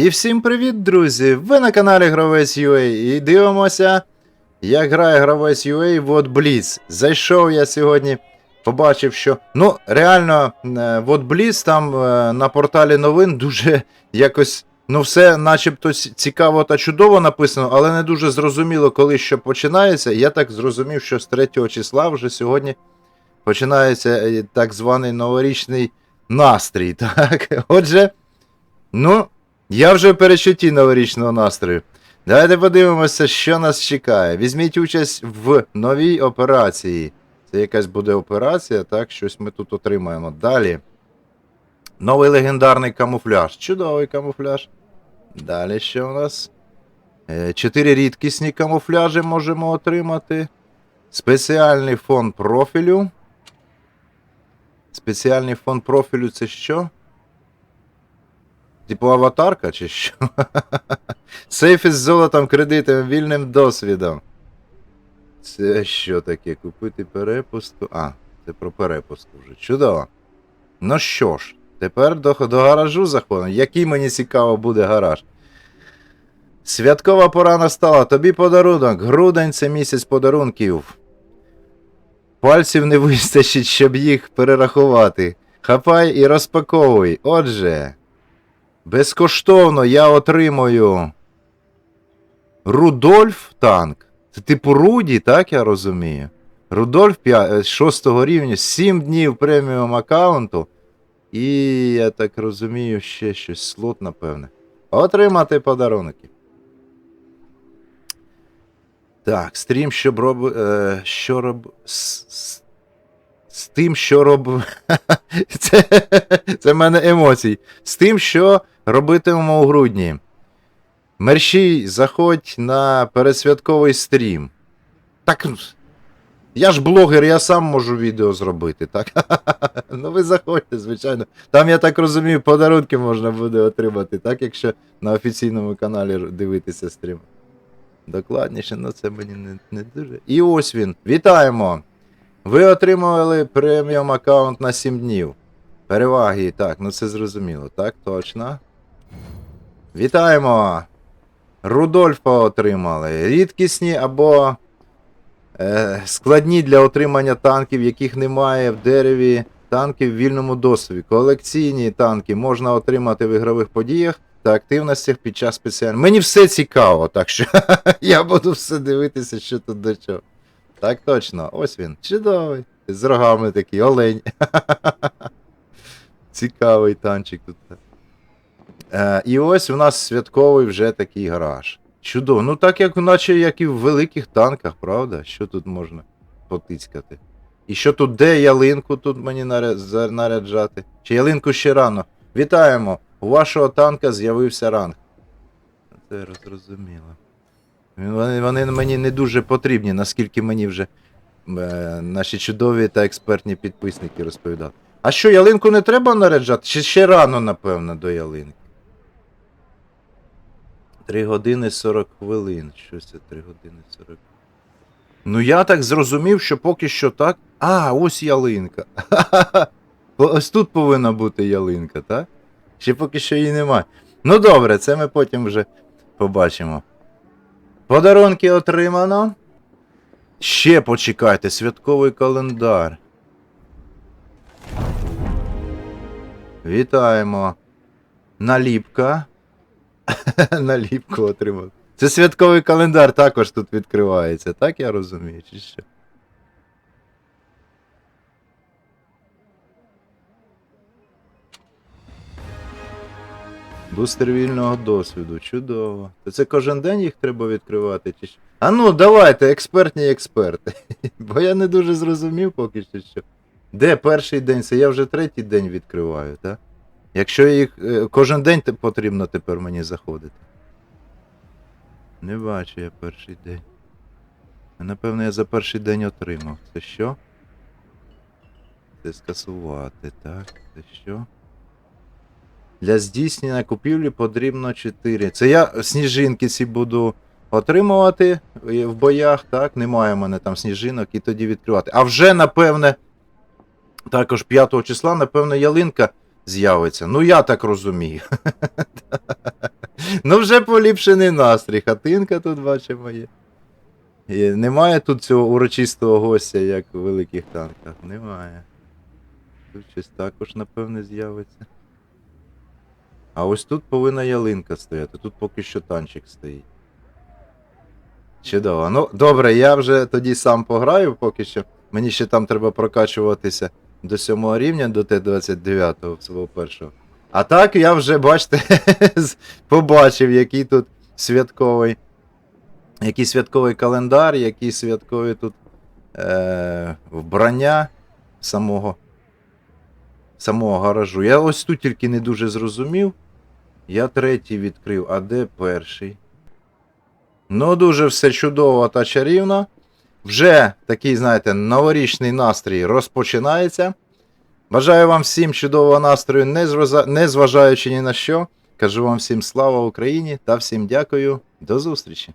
І всім привіт, друзі! Ви на каналі Гравець UA і дивимося, як грає Гравець UA в от Blitz. Зайшов я сьогодні, побачив, що. Ну, реально, е, в от Blitz там е, на порталі новин дуже якось. Ну, все начебто цікаво та чудово написано, але не дуже зрозуміло, коли що починається. Я так зрозумів, що з 3 числа вже сьогодні починається е, так званий новорічний настрій. Так? Отже, ну, я вже в перечутті новорічного настрою. Давайте подивимося, що нас чекає. Візьміть участь в новій операції. Це якась буде операція, так? Щось ми тут отримаємо. Далі. Новий легендарний камуфляж. Чудовий камуфляж. Далі що у нас? Е, Чотири рідкісні камуфляжі можемо отримати. Спеціальний фон профілю. Спеціальний фон профілю це що? Типу аватарка чи що? Сейф із золотом, кредитом, вільним досвідом. Це що таке? Купити перепустку. А, це про перепустку вже. Чудово. Ну що ж, тепер до, до гаражу заходимо. Який мені цікаво буде гараж. Святкова пора настала. Тобі подарунок. Грудень це місяць подарунків. Пальців не вистачить, щоб їх перерахувати. Хапай і розпаковуй. Отже. Безкоштовно я отримую Рудольф танк. Це типу Руді, так я розумію. Рудольф 6 рівня, 7 днів преміум аккаунту. І, я так розумію, ще щось слот, напевне. Отримати подарунки. Так, стрім, щоб роб... Е, що роб... З, тим, що роб... це, це в мене емоцій. З тим, що робитимемо у грудні. Мерщій, заходь на пересвятковий стрім. Так. Я ж блогер, я сам можу відео зробити, так? ну ви заходьте, звичайно. Там, я так розумію, подарунки можна буде отримати, так, якщо на офіційному каналі дивитися стрім. Докладніше, ну це мені не, не дуже. І ось він. Вітаємо! Ви отримали преміум аккаунт на 7 днів. Переваги, так, ну це зрозуміло, так, точно. Вітаємо! Рудольфа отримали. Рідкісні або е, складні для отримання танків, яких немає в дереві танків в вільному доступі. Колекційні танки можна отримати в ігрових подіях та активностях під час спеціальних. Мені все цікаво, так що я буду все дивитися, що тут до чого. Так точно, ось він. Чудовий. З рогами такий, олень. Цікавий танчик тут. Е, і ось у нас святковий вже такий гараж. Чудово. Ну так як наче як і в великих танках, правда? Що тут можна потицькати? І що тут, де ялинку тут мені наряджати? Чи ялинку ще рано? Вітаємо! У вашого танка з'явився ранг. Це зрозуміло. Вони, вони мені не дуже потрібні, наскільки мені вже е, наші чудові та експертні підписники розповідали. А що, ялинку не треба наряджати? Чи ще рано, напевно, до ялинки? 3 години 40 хвилин. Що це 3 години 40? Ну я так зрозумів, що поки що так. А, ось ялинка. Ось тут повинна бути ялинка, так? Ще поки що її немає. Ну добре, це ми потім вже побачимо. Подарунки отримано. Ще почекайте, святковий календар. Вітаємо. Наліпка. Наліпку отримав. Це святковий календар також тут відкривається, так я розумію, чи що? Бустер вільного досвіду, чудово. То це кожен день їх треба відкривати, чи що? А ну, давайте, експертні експерти. Бо я не дуже зрозумів поки що. що. Де перший день? Це я вже третій день відкриваю, так? Якщо їх е, кожен день потрібно тепер мені заходити. Не бачу я перший день. Напевно, я за перший день отримав. Це що? Це скасувати, так? Це що? Для здійснення купівлі потрібно 4. Це я сніжинки ці буду отримувати е, в боях, так? Немає в мене там сніжинок і тоді відкривати. А вже, напевне, також 5 числа, напевно, ялинка з'явиться. Ну, я так розумію. Ну, вже поліпшений настрій. Хатинка тут бачимо є. І немає тут цього урочистого гостя, як у великих танках. Немає. Тут щось також, напевне, з'явиться. А ось тут повинна ялинка стояти. Тут поки що танчик стоїть. Чудово. Ну, добре, я вже тоді сам пограю поки що. Мені ще там треба прокачуватися до 7 рівня, до Т-29 свого першого. А так я вже, бачите, побачив, який тут святковий. Який святковий календар, які святкові тут е, вбрання самого, самого гаражу. Я ось тут тільки не дуже зрозумів. Я третій відкрив, а де перший? Ну, дуже все чудово та чарівно. Вже такий, знаєте, новорічний настрій розпочинається. Бажаю вам всім чудового настрою, не зважаючи ні на що. Кажу вам всім слава Україні та всім дякую. До зустрічі!